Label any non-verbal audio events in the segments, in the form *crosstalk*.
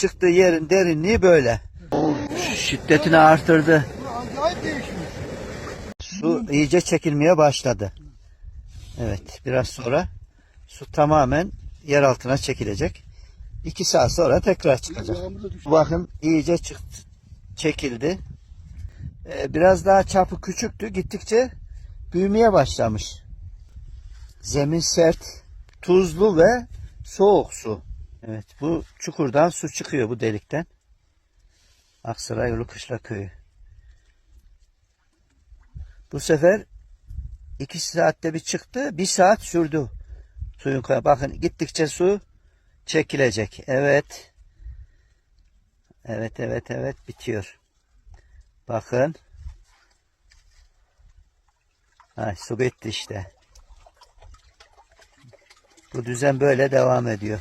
çıktığı yerin derinliği böyle. Şiddetini artırdı. Su iyice çekilmeye başladı. Evet biraz sonra su tamamen yer altına çekilecek. İki saat sonra tekrar çıkacak. Bakın iyice çıktı, çekildi. Ee, biraz daha çapı küçüktü. Gittikçe büyümeye başlamış. Zemin sert, tuzlu ve soğuk su. Evet bu çukurdan su çıkıyor bu delikten. Aksaray Yolu Kışla Köyü. Bu sefer iki saatte bir çıktı. Bir saat sürdü. Suyun kay- Bakın gittikçe su çekilecek. Evet. Evet evet evet bitiyor. Bakın. Ay, su bitti işte. Bu düzen böyle devam ediyor.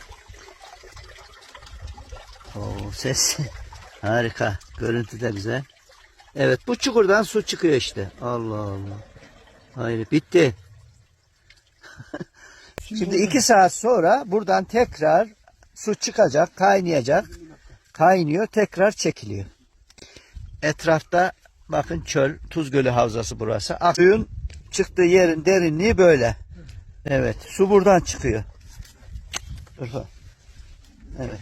Oo, ses *laughs* harika. Görüntü de güzel. Evet bu çukurdan su çıkıyor işte. Allah Allah. Hayır bitti. *laughs* Şimdi iki saat sonra buradan tekrar su çıkacak, kaynayacak. Kaynıyor, tekrar çekiliyor. Etrafta bakın çöl, Tuz Gölü Havzası burası. Suyun çıktığı yerin derinliği böyle. Evet, su buradan çıkıyor. Evet.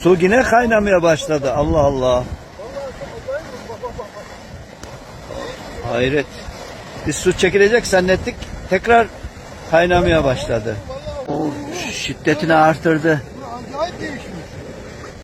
Su yine kaynamaya başladı. Allah Allah. Hayret. Biz su çekilecek zannettik. Tekrar kaynamaya başladı. O şiddetini artırdı. Acayip değişmiş.